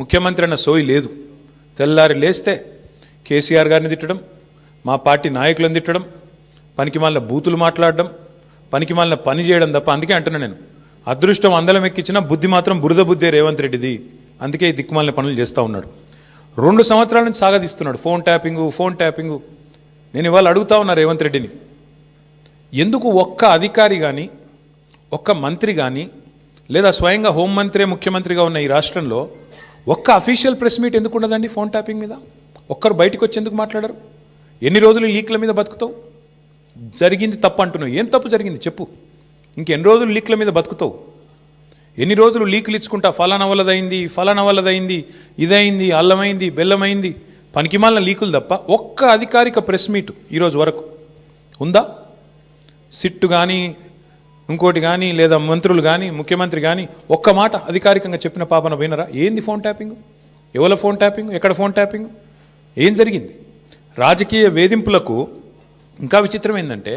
ముఖ్యమంత్రి అన్న సోయి లేదు. తెల్లారి లేస్తే కేసీఆర్ గారిని తిట్టడం మా పార్టీ నాయకులను తిట్టడం పనికి మాలిన బూతులు మాట్లాడడం పనికి మాలిన పని చేయడం తప్ప అందుకే అంటున్నా నేను. అదృష్టం అందలం ఎక్కించిన బుద్ధి మాత్రం బురద బుద్ధే రేవంత్ రెడ్డిది. అందుకే ఈ దిక్కుమాలిన పనులు చేస్తూ ఉన్నాడు. రెండు సంవత్సరాల నుంచి సాగదీస్తున్నాడు. Phone tapping phone tapping. నేను ఇవాళ అడుగుతా ఉన్నా రేవంత్ రెడ్డిని. ఎందుకు ఒక్క అధికారి కానీ ఒక్క మంత్రి కానీ లేదా స్వయంగా హోంమంత్రే ముఖ్యమంత్రిగా ఉన్న ఈ రాష్ట్రంలో ఒక్క అఫీషియల్ ప్రెస్ మీట్ ఎందుకు ఉండదండి ఫోన్ ట్యాపింగ్ మీద? ఒక్కరు బయటకు వచ్చి ఎందుకు మాట్లాడరు? ఎన్ని రోజులు లీక్ల మీద బతుకుతావు? జరిగింది తప్పు అంటున్నావు. ఏం తప్పు జరిగింది? చెప్పు. ఇంకెన్ని రోజులు లీక్ల మీద బతుకుతావు? ఎన్ని రోజులు లీకులు ఇచ్చుకుంటా? ఫలానా వల్లదైంది ఫలానా వల్లదైంది ఇదైంది అల్లమైంది బెల్లమైంది. పనికిమాలిన లీకులు తప్ప ఒక్క అధికారిక ప్రెస్ మీట్ ఈరోజు వరకు ఉందా? సిట్టు కానీ ఇంకోటి కానీ లేదా మంత్రులు కానీ ముఖ్యమంత్రి కానీ ఒక్క మాట అధికారికంగా చెప్పిన పాపన పోయినరా? ఏంది ఫోన్ ట్యాపింగ్ ఎవరి ఫోన్ ట్యాపింగ్ ఎక్కడ ఫోన్ ట్యాపింగ్ ఏం జరిగింది? రాజకీయ వేధింపులకు ఇంకా విచిత్రం ఏంటంటే